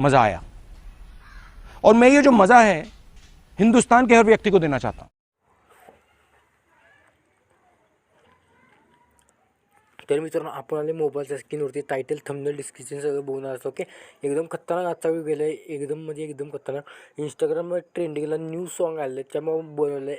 मज़ा आया। और मैं ये जो मज़ा है, हिंदुस्तान के हर व्यक्ति को देना चाहता हूँ। तर मित्रांनो, आपण आले मोबाईलच्या स्क्रीनवरती टायटल थंबनेल डिस्क्रिप्शन सगळं बघून आलो ओके एकदम खतरनाक आजचा व्हिडिओ गेला एकदम म्हणजे एकदम खतरनाक. इंस्टाग्रामवर ट्रेंडिंगला न्यू सॉन्ग आले त्यामुळे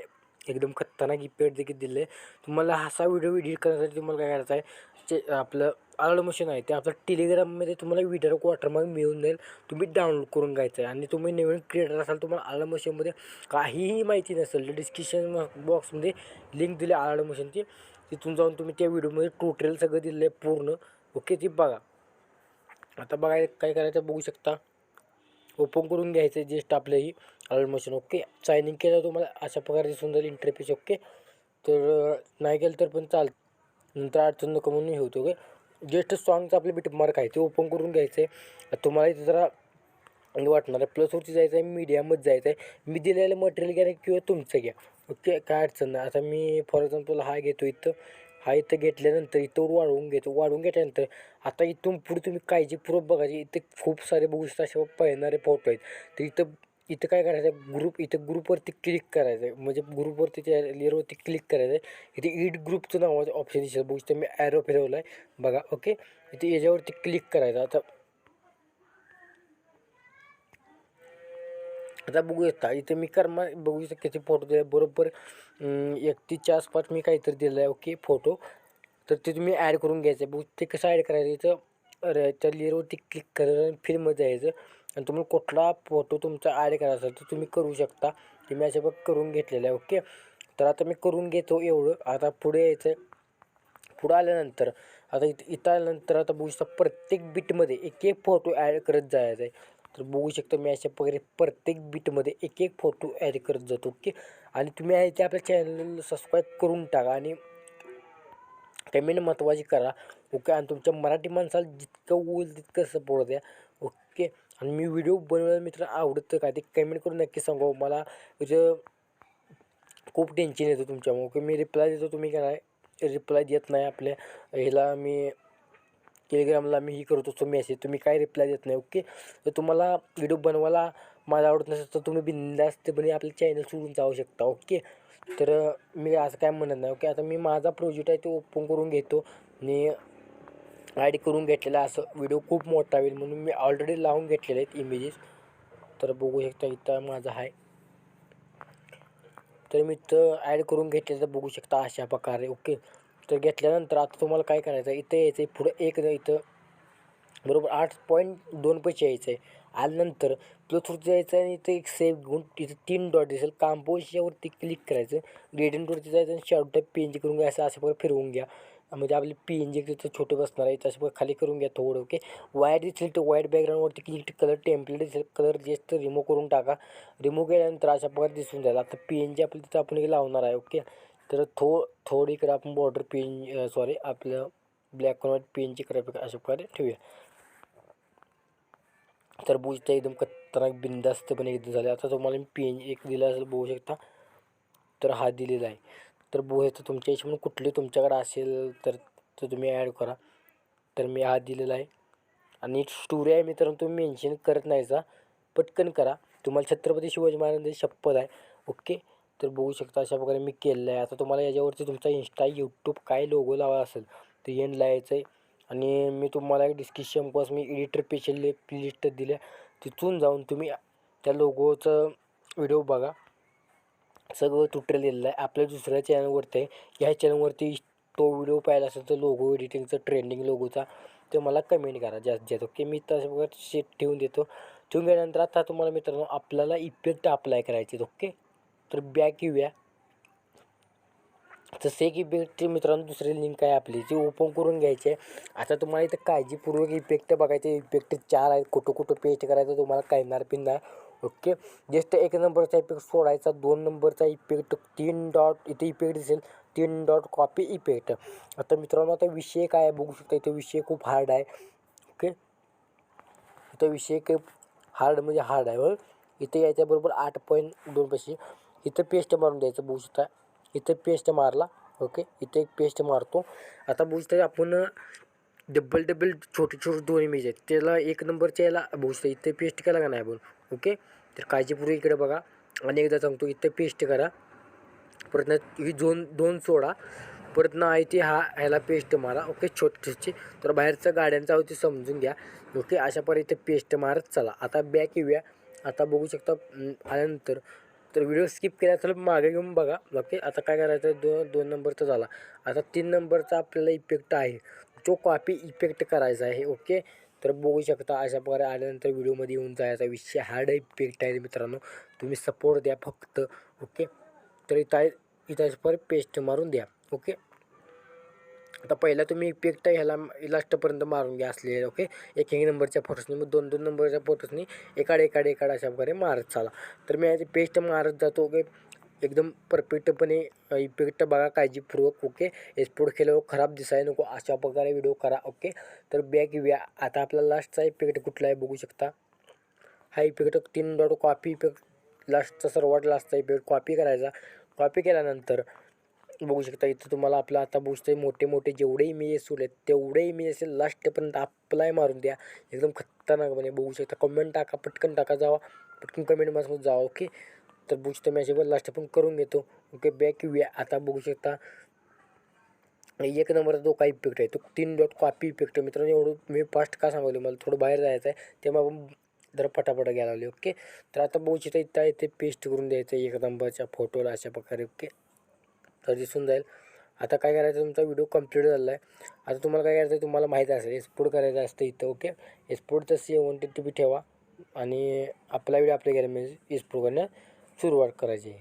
एकदम खतरनाक इफेक्ट देखील दिले तुम्हाला असा व्हिडिओ एडिट करण्यासाठी तुम्हाला काय करायचं आहे जे आपलं आलं मशीन आहे ते आपलं टेलिग्राममध्ये तुम्हाला व्हिडिओ वॉटरमार्क मिळून जाईल. तुम्ही डाउनलोड करून घ्यायचं आहे आणि तुम्ही नवीन क्रिएटर असाल तुम्हाला आलं मशीनमध्ये काहीही माहिती नसेल तर डिस्क्रिप्शन बॉक्समध्ये लिंक दिली आलं मशीनची तिथून जाऊन तुम्ही त्या व्हिडिओमध्ये टोटल सगळं दिलं आहे पूर्ण. ओके ती बघा. आता बघा काय करायचं बघू शकता. ओपन करून घ्यायचं आहे जस्ट आपलंही अलर्ट मशीन ओके सायनिंग केलं तुम्हाला अशा प्रकारे सुंदर इंटरफेस ओके तर नाही केलं तर पण चाल नंतर अडचण नको म्हणून हे होतं ओके जस्ट सॉंगचं आपलं बिट मार्क आहे ते ओपन करून घ्यायचं आहे. तुम्हाला इथे जरा वाटणार आहे प्लसवरती जायचं आहे मीडियमच जायचं आहे. मी दिलेलं मटेरियल घ्या किंवा तुमचं घ्या ओके काय अडचण नाही. आता मी फॉर एक्झाम्पल हा घेतो इथं. हा इथं घेतल्यानंतर इथं वाढवून घेतो. वाढवून घेतल्यानंतर आता इथून पुढे तुम्ही काळजीपूर्वक बघायची इथे खूप सारे बघू शकता असे पळणारे फोटो आहेत. तर इथं इथं काय करायचं ग्रुप इथं ग्रुपवरती क्लिक करायचं आहे. म्हणजे ग्रुपवरती त्या लेअरवरती क्लिक करायचं आहे. इथे ईट ग्रुपचं नावाचं ऑप्शन दिसेल. बघू शकता मी ॲरो फिरवलं आहे बघा ओके इथे याच्यावरती क्लिक करायचं. आता आता बघू शकता इथे मी कर्म बघू शकता किती फोटो दिले. बरोबर एकतीसच्या आसपास मी काहीतरी दिलं आहे ओके फोटो तर ते तुम्ही ॲड करून घ्यायचं बघू ते कसं ॲड करायचं? इथं अरे त्या लेअरवरती क्लिक करायचं फिल्ममध्ये जायचं. आणि तुम्हाला कुठला फोटो तुमचा ॲड करायचा असेल तर तुम्ही करू शकता. ते मी अशा बघ करून घेतलेलं आहे. ओके तर आता मी करून घेतो एवढं. आता पुढे यायचं. पुढं आल्यानंतर आता इथं इथं आल्यानंतर आता बघू शकता प्रत्येक बीटमध्ये एक एक फोटो ॲड करत जायचा आहे तर बघू शकता मी अशा प्रकारे प्रत्येक बीटमध्ये एक एक फोटो ॲड करत जातो ओके आणि तुम्ही आहे ते आपल्या चॅनल सबस्क्राईब करून टाका आणि कमेंट महत्त्वाची करा ओके आणि तुमच्या मराठी माणसाला जितकं होईल तितकं सपोर्ट द्या ओके आणि मी व्हिडिओ बनवायला मित्र आवडतं का ते कमेंट करून नक्की सांगा हो. मला म्हणजे खूप टेन्शन येतं तुमच्यामुळे ओके मी रिप्लाय देतो तुम्ही काय रिप्लाय देत नाही आपल्या ह्याला मी टेलिग्रामला मी ही करत असतो मेसेज तुम्ही काय रिप्लाय देत नाही ओके तर तुम्हाला व्हिडिओ बनवायला मला आवडत नसेल तर तुम्ही बिंदास्तपणे आपलं चॅनल सोडून जाऊ शकता ओके तर मी असं काय म्हणत नाही ओके आता मी माझा प्रोजेक्ट आहे तो ओपन करून घेतो. आणि ॲड करून घेतलेला असं व्हिडिओ खूप मोठा होईल म्हणून मी ऑलरेडी लावून घेतलेले आहेत इमेजेस तर बघू शकता इथं माझा आहे तर मी तर ॲड करून घेतलेलं तर बघू शकता अशा प्रकारे ओके तर घेतल्यानंतर आता तुम्हाला काय करायचं आहे? इथं यायचं आहे पुढं एक इथं. बरोबर आठ पॉईंट दोन पैसे यायचं. आहे आल्यानंतर प्लथवरती जायचं आहे आणि इथं एक सेव्ह घेऊन तिथं तीन डॉट दिसेल. कांपोजच्यावरती क्लिक करायचं. ग्रेडियंटवरती जायचं आणि short type P N G करून घ्यायचं असं प्रकारे फिरवून घ्या. म्हणजे आपले पी एन जी तिथं छोटे बसणार आहे तशा प्रकारे खाली करून घ्या थोडं ओके वायर दिसेल तर वाईट बॅकग्राऊंडवरती क्लिक कलर टेम्पलेट दिसेल. कलर जास्त रिमूव्ह करून टाका. रिमूव्ह केल्यानंतर अशा प्रकारे दिसून जाईल. आता पी एन जी आपली तिथं आपण एक लावणार आहे ओके तर थो थोडी इकडे आपण बॉर्डर पेन सॉरी आपलं ब्लॅक अँड व्हाईट पेनची ग्राफिक अशा प्रकारे ठेवूया. तर बुजता एकदम खतरनाक बिंदास्तपणे एकदम झाले. आता तुम्हाला मी पेन एक दिला असेल बघू शकता. तर हा दिलेला आहे. तर बघू शकता तुमच्या हिशोबाने कुठले तुमच्याकडे असेल तर तो तुम्ही ॲड करा. तर मी हा दिलेला आहे. आणि स्टोरी आहे मित्रांनो तुम्ही मेन्शन करत नाहीचा पटकन करा. तुम्हाला छत्रपती शिवाजी महाराजांची शपथ आहे. ओके तर बघू शकता अशा प्रकारे मी केलेलं आहे. आता तुम्हाला याच्यावरती तुमचा इंस्टा यूट्यूब काय लोगो लावा असेल ते एंड लावायचं आहे. आणि मी तुम्हाला एक डिस्क्रिप्शन बॉक्स मी एडिटर पेशल लिस्ट दिल्या. तिथून जाऊन तुम्ही त्या लोगोचं व्हिडिओ बघा. सगळं तुटलं दिलेलं आहे. आपल्या दुसऱ्या चॅनलवरती आहे. ह्या चॅनलवरती तो व्हिडिओ पाहिला असेल तर लोगो एडिटिंगचा ट्रेंडिंग लोगोचा ते मला कमेंट करा. जास्त जास्त ओके मी तशा प्रकारे शेट ठेवून देतो. ठेवून गेल्यानंतर आता तुम्हाला मित्रांनो आपल्याला इफेक्ट अप्लाय करायचे ओके तर बॅक येऊया तसे एक इफेक्टची मित्रांनो दुसरी लिंक आहे आपली. ती ओपन करून घ्यायची आहे. आता तुम्हाला इथं काळजीपूर्वक इफेक्ट बघायचे इफेक्ट चार आहेत. कुठं कुठं पेस्ट करायचं तुम्हाला कळणार पिणार नाही. ओके जस्ट एक नंबरचा इफेक्ट सोडायचा. दोन नंबरचा इफेक्ट तीन डॉट इथे इफेक्ट दिसेल. तीन डॉट कॉपी इफेक्ट आता मित्रांनो आता विषय काय आहे? बघू शकता इथे विषय खूप हार्ड आहे. ओके इथं विषय हार्ड म्हणजे हार्ड आहे. बरं इथे याच्याबरोबर आठ पॉईंट दोन पैसे. इथं पेस्ट मारून द्यायचं बघू शकता. इथं पेस्ट मारला. ओके इथं एक पेस्ट मारतो. आता बघू शकता आपण डबल डबल छोटे छोटे दोन इमेज आहेत. त्याला एक नंबरच्या याला बघू शकता इथे पेस्ट केला का नाही आपण? ओके तर काळजीपूर्वक इकडे बघा. आणि एकदा सांगतो इथं पेस्ट करा. परत ही दोन दोन सोडा. परत ना आहे ते हा ह्याला पेस्ट मारा. ओके छोटीशी तर बाहेरचं गाड्यांचा होती समजून घ्या. ओके अशा प्रकारे इथे पेस्ट मारत चला. आता बॅक येऊया. आता बघू शकता आल्यानंतर तर व्हिडिओ स्किप केला तर मागे घेऊन बघा. ओके आता काय करायचं? दोन दोन नंबरचा झाला. आता तीन नंबरचा आपल्याला इफेक्ट आहे. जो कॉपी इफेक्ट करायचा आहे. ओके तर बघू शकता अशा प्रकारे आल्यानंतर व्हिडिओमध्ये येऊन जायचा विषय. हार्ड इफेक्ट आहे मित्रांनो. तुम्ही सपोर्ट द्या फक्त. ओके तर इथं इथं पेस्ट मारून द्या. ओके आता पहिला तुम्ही इफेक्ट ह्याला लास्टपर्यंत मारून घ्या असले ओके एक एक नंबरच्या फोटोसनी मग दोन दोन नंबरच्या फोटोसनी एकाड एकाड एकाड अशा प्रकारे मारत चाला. तर मी याची पेस्ट मारत जातो ओके एकदम परफेक्टपणे इफेक्ट बघा काळजीपूर्वक ओके एक्सपोर्ट केल्यावर खराब दिसायला नको अशा प्रकारे व्हिडिओ करा ओके तर बॅक व्या आता आपला लास्टचा इफेक्ट कुठला आहे बघू शकता? हा इफेक्ट तीन डॉट कॉपी इफेक्ट लास्टचा सर्वात लास्टचा इफेक्ट कॉपी करायचा. कॉपी केल्यानंतर बघू शकता इथं तुम्हाला आपलं आता बघू मोठे मोठे जेवढे इमेजेस उरलेत तेवढे इमेजेस लास्टपर्यंत अप्लाय मारून द्या. एकदम खतरनाकपणे बघू शकता कमेंट टाका पटकन टाका जावा. पटकन कमेंटमध्ये जावा ओके तर बघू शकता मी लास्ट पण करून घेतो. ओके बॅक येऊया. आता बघू शकता एक नंबरचा जो काही इफेक्ट आहे तो तीन डॉट कॉपी इफेक्ट आहे. मित्रांनो एवढं मी फास्ट का सांगवलं मला? थोडं बाहेर जायचं आहे तेव्हा आपण जरा फटाफट घ्यायला लागले ओके तर आता बघू शकता इथं आहे ते पेस्ट करून द्यायचं एक नंबरच्या फोटोला अशा प्रकारे ओके तर दिसून जाईल. आता काय करायचं तुमचा व्हिडिओ कंप्लीट झाला आहे आता तुम्हाला काय करायचं आहे तुम्हाला माहीत असेल एक्सपोर्ट करायचं असतं इथं ओके एक्सपोर्टचं सी वन टी बी ठेवा. आणि आपला व्हिडिओ आपल्या गॅलरीमध्ये एक्सपोर्ट करण्यास सुरुवात करायची.